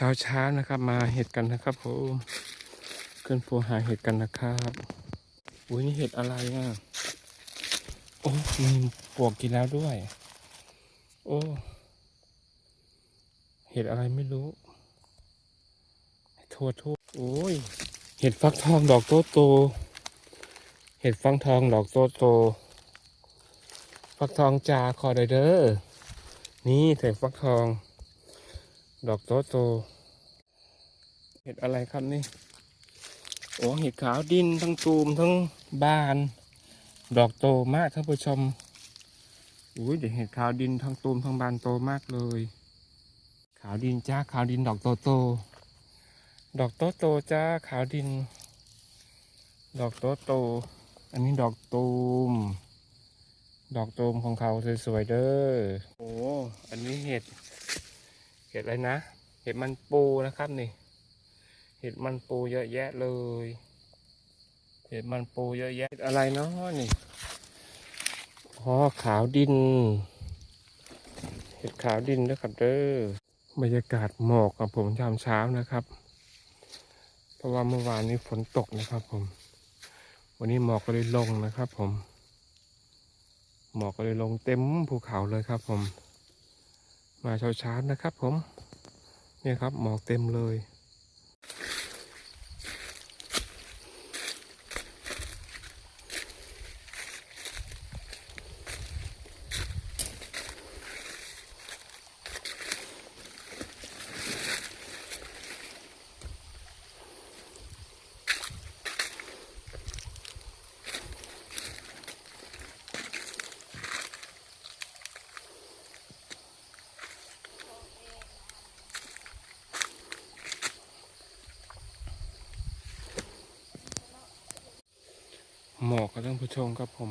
เช้าเช้านะครับ มาเห็ดกันนะครับผมขึ้นภูหาเห็ดกันนะครับอุ้ยนี่เห็ดอะไรอะโอ้มีปวกกินแล้วด้วย โอ้เห็ดอะไรไม่รู้โทษโทษโอ้ย เห็ดฟักทองดอกโตโต เห็ดฟักทองดอกโตโต ฟักทองจาคอไดเดอร์นี่เห็ดฟักทอง ดอกโตโตเห็ดอะไรครับนี่ โอ้เห็ดขาวดินทั้งตูมทั้งบาน ดอกโตมากท่านผู้ชมอุ้ยเดี๋ยวเห็ดขาวดินทั้งตูมทั้งบานโตมากเลย ขาวดินจ้าขาวดินดอกโตโต ดอกโตโตจ้าขาวดิน ดอกโตโต อันนี้ดอกตูม ดอกตูมของเขาสวยๆเด้อ โอ้ อันนี้เห็ด เห็ดอะไรนะ เห็ดมันปูนะครับนี่ เห็ดมันปูเยอะแยะเลย เห็ดมันปูเยอะแยะเห็ดอะไรเนาะนี่อ๋อขาวดิน เห็ดขาวดินด้วยครับเด้อบรรยากาศหมอกกับผมยามเช้านะครับ เพราะว่าเมื่อวานนี้ฝนตกนะครับผม วันนี้หมอกก็เลยลงนะครับผม หมอกก็เลยลงเต็มภูเขาเลยครับผม มาเช้าช้าๆนะครับผม เนี่ยครับหมอกเต็มเลย หมอกกับท่านผู้ชมครับผม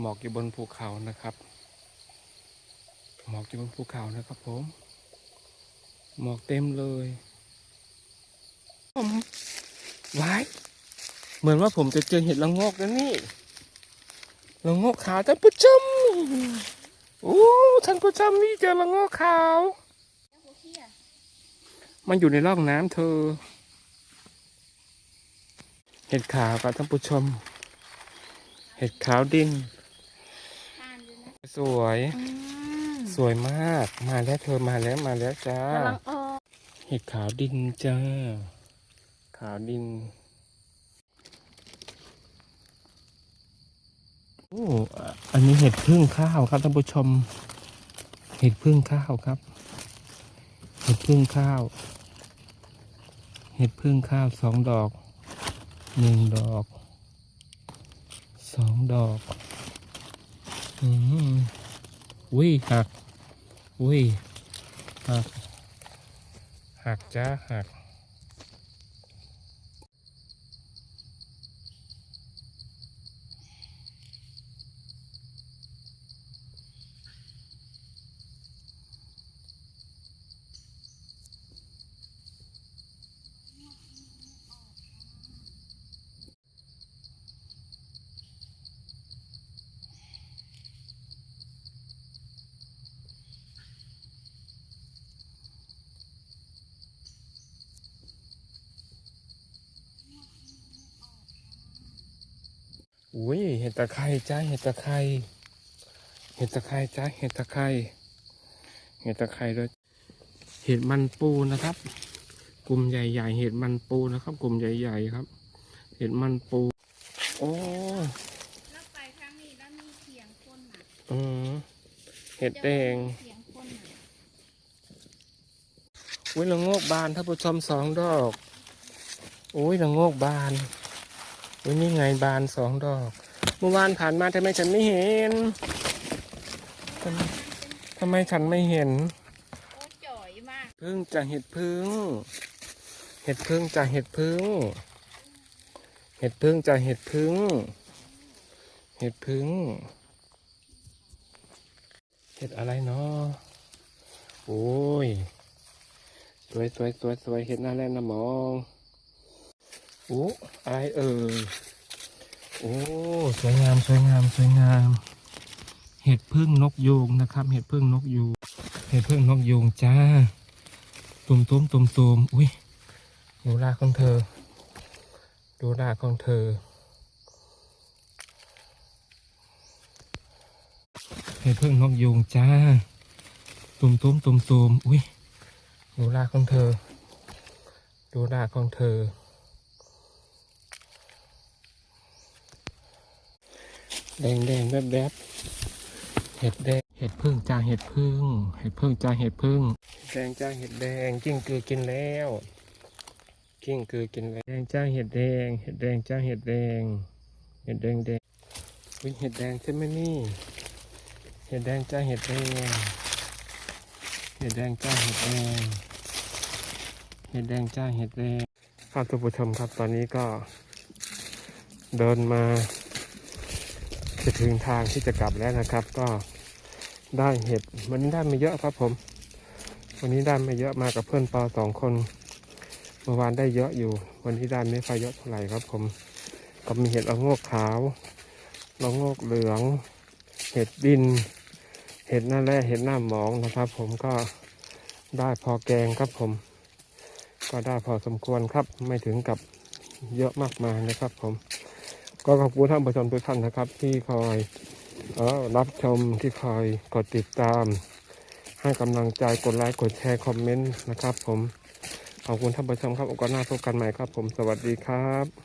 หมอกอยู่บนภูเขานะครับ หมอกอยู่บนภูเขานะครับผม หมอกเต็มเลยผมไว้เหมือนว่าผมจะเจอเห็ดละโงกนะนี่ละโงกขาวท่านผู้ชมโอ้ท่านผู้ชมนี่เจอละโงกขาว มันอยู่ในร่องน้ำเธอ เห็ดขาวกับท่านผู้ชม เห็ดขาวดิน สวย สวยมาก มาแล้วเธอมาแล้วมาแล้วจ้ากำลังออกเห็ดขาวดินจ้า ขาวดิน โอ้อะอันนี้เห็ดพึ่งข้าวครับท่านผู้ชม เห็ดพึ่งข้าวครับ เห็ดพึ่งข้าว เห็ดพึ่งข้าวสองดอก หนึ่งดอกสองดอกอืมอุ้ยหัก อุ้ยหัก หักจ้าหัก อุ้ยเห็ดตะไคร้จ้าเห็ดตะไคร้เห็ดตะไคร้จ้าเห็ดตะไคร้เห็ดตะไคร้ด้วยเห็ดมันปูนะครับ กลุ่มใหญ่ๆเห็ดมันปูนะครับ กลุ่มใหญ่ๆครับ เห็ดมันปู โอ้แล้วไปทางนี้แล้วมีเสียงคนน่ะอืมเห็ดแดงเสียงคนน่ะอุ้ยละโงกบานท่านผู้ชมสองดอก อุ้ยละโงกบาน อุ้ยนี่ไงบานสองดอก เมื่อวานผ่านมาทำไมฉันไม่เห็นทำไมทำไมฉันไม่เห็นโอ้จ่อยมากพึ่งจากเห็ดพึ่ง เห็ดพึ่งจากเห็ดพึ่ง เห็ดพึ่งจากเห็ดพึ่ง เห็ดพึ่ง เห็ดอะไรเนาะโอ้ย สวยสวยสวยสวยเห็ดหน้าแรกนะมอง โอ้อะไรเอ่ยโอ้สวยงามสวยงามสวยงาม เห็ดพึ่งนกยูงนะครับ เห็ดพึ่งนกยูงเห็ดพึ่งนกยูงจ้าตุมตุมตุมตุมอุ้ยดูรากของเธอ ดูรากของเธอ เห็ดพึ่งนกยูงจ้าตุมตุมตุมตุมอุ้ยดูรากของเธอ ดูรากของเธอ แดงแดงแวบแวบเห็ดแดง เห็ดพึ่งจ้าเห็ดพึ่ง เห็ดพึ่งจ้าเห็ดพึ่ง แดงจ้าเห็ดแดงกิ้งกือกินแล้วกิ้งกือกินแล้วแดงจ้าเห็ดแดง เห็ดแดงจ้าเห็ดแดง เห็ดแดงแดงวิเห็ดแดงใช่ไหมนี่ เห็ดแดงจ้าเห็ดแดง เห็ดแดงจ้าเห็ดแดง เห็ดแดงจ้าเห็ดแดงครับท่านผู้ชมครับตอนนี้ก็เดินมา จะถึงทางที่จะกลับแล้วนะครับ ก็ได้เห็ดวันนี้ได้ไม่เยอะครับผม วันนี้ได้ไม่เยอะมากับเพื่อนปอสองคนเมื่อวานได้เยอะอยู่ วันนี้ได้ไม่ค่อยเยอะเท่าไหร่ครับ ผม ก็มีเห็ดละโงกขาวละโงกเหลือง เห็ดดิน เห็ดหน้าแร่เห็ดหน้าหมองนะครับ ผมก็ได้พอแกงครับผม ก็ได้พอสมควรครับไม่ถึงกับเยอะมากมายนะครับผม ก็ขอบคุณท่านผู้ชมทุกท่านนะครับ ที่คอยออรับชมที่คอยกดติดตาม ให้กำลังใจกดไลค์กดแชร์คอมเมนต์นะครับ ผมขอบคุณท่านผู้ชมครับโอกาสหน้าพบกันใหม่ครับ ผมสวัสดีครับ